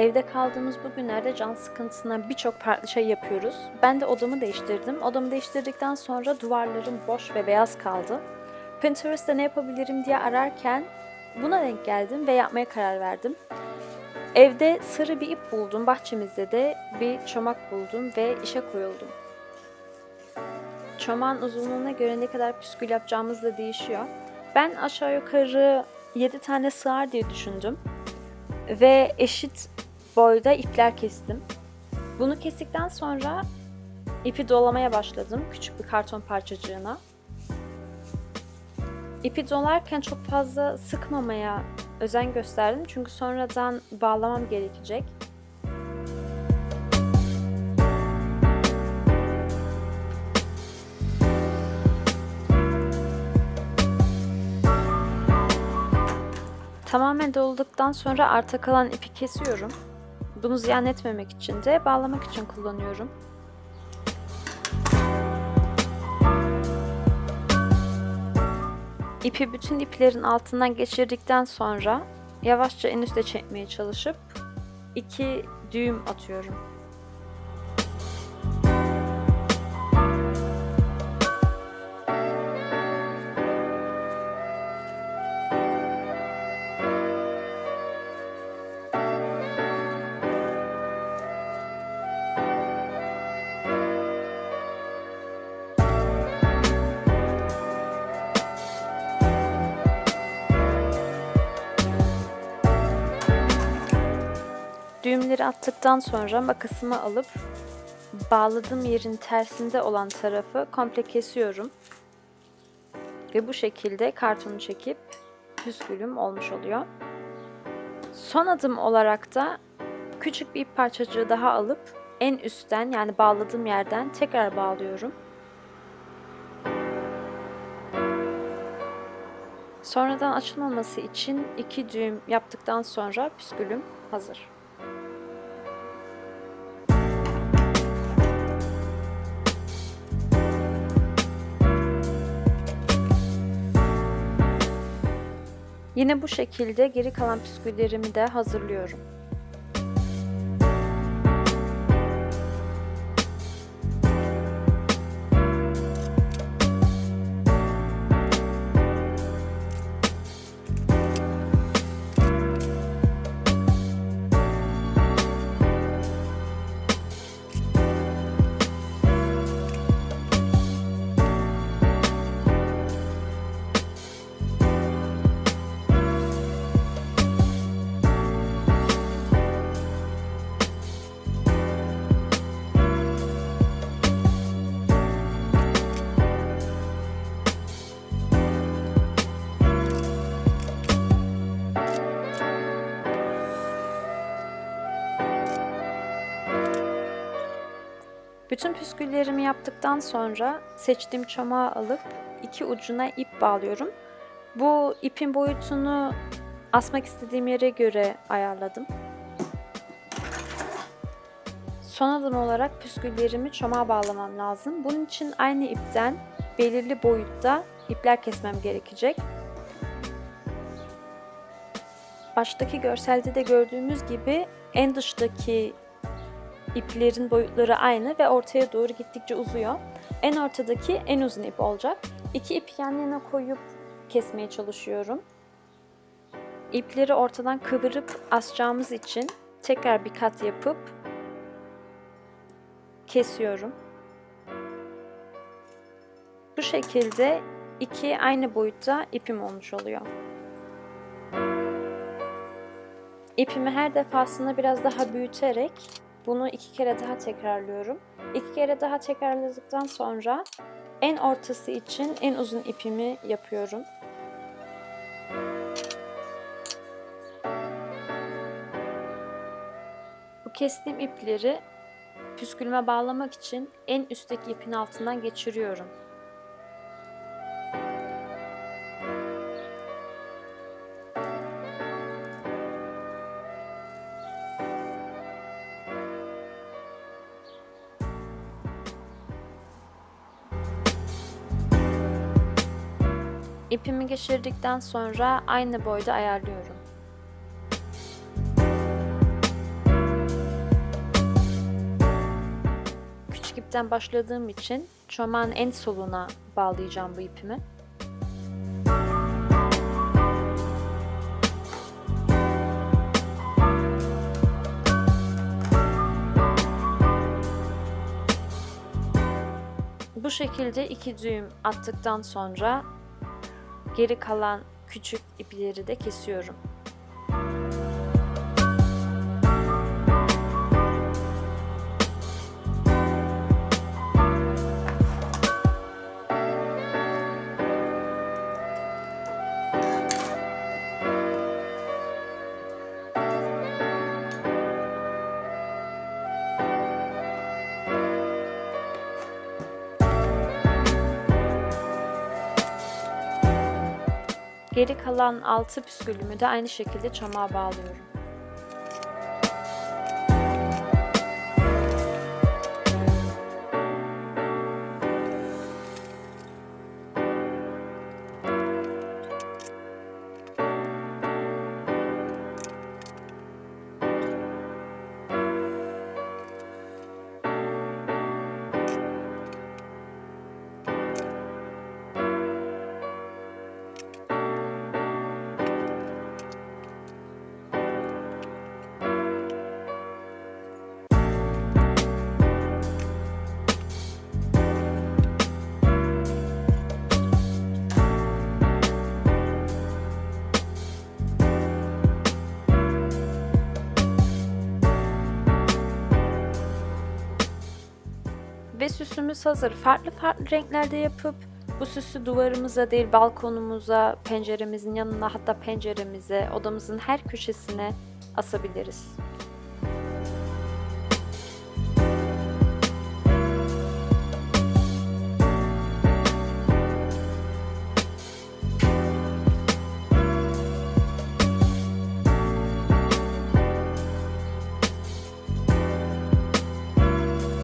Evde kaldığımız bu günlerde can sıkıntısından birçok farklı şey yapıyoruz. Ben de odamı değiştirdim. Odamı değiştirdikten sonra duvarlarım boş ve beyaz kaldı. Pinterest'te ne yapabilirim diye ararken buna denk geldim ve yapmaya karar verdim. Evde sarı bir ip buldum. Bahçemizde de bir çomak buldum ve işe koyuldum. Çomağın uzunluğuna göre ne kadar püskül yapacağımız da değişiyor. Ben aşağı yukarı 7 tane sığar diye düşündüm. Ve eşit boyda ipler kestim. Bunu kestikten sonra ipi dolamaya başladım küçük bir karton parçacığına. İpi dolarken çok fazla sıkmamaya özen gösterdim çünkü sonradan bağlamam gerekecek. Tamamen dolduktan sonra arta kalan ipi kesiyorum. Bunu ziyan etmemek için de bağlamak için kullanıyorum. İpi bütün iplerin altından geçirdikten sonra yavaşça en üste çekmeye çalışıp iki düğüm atıyorum. Düğümleri attıktan sonra makasımı alıp bağladığım yerin tersinde olan tarafı komple kesiyorum. Ve bu şekilde kartonu çekip püskülüm olmuş oluyor. Son adım olarak da küçük bir ip parçacığı daha alıp en üstten yani bağladığım yerden tekrar bağlıyorum. Sonradan açılmaması için iki düğüm yaptıktan sonra püskülüm hazır. Yine bu şekilde geri kalan püsküllerimi de hazırlıyorum. Bütün püsküllerimi yaptıktan sonra seçtiğim çomağı alıp iki ucuna ip bağlıyorum. Bu ipin boyutunu asmak istediğim yere göre ayarladım. Son adım olarak püsküllerimi çomağa bağlamam lazım. Bunun için aynı ipten belirli boyutta ipler kesmem gerekecek. Baştaki görselde de gördüğümüz gibi en dıştaki iplerin boyutları aynı ve ortaya doğru gittikçe uzuyor. En ortadaki en uzun ip olacak. İki ipi yan yana koyup kesmeye çalışıyorum. İpleri ortadan kıvırıp asacağımız için tekrar bir kat yapıp kesiyorum. Bu şekilde iki aynı boyutta ipim olmuş oluyor. İpimi her defasında biraz daha büyüterek bunu iki kere daha tekrarlıyorum. İki kere daha tekrarladıktan sonra en ortası için en uzun ipimi yapıyorum. Bu kestiğim ipleri püskülme bağlamak için en üstteki ipin altından geçiriyorum. İpimi geçirdikten sonra aynı boyda ayarlıyorum. Küçük ipten başladığım için çomağın en soluna bağlayacağım bu ipimi. Bu şekilde iki düğüm attıktan sonra geri kalan küçük ipleri de kesiyorum. Geri kalan altı püskülümü de aynı şekilde çomağa bağlıyorum. Süsümüz hazır. Farklı farklı renklerde yapıp bu süsü duvarımıza değil balkonumuza, penceremizin yanına hatta penceremize, odamızın her köşesine asabiliriz.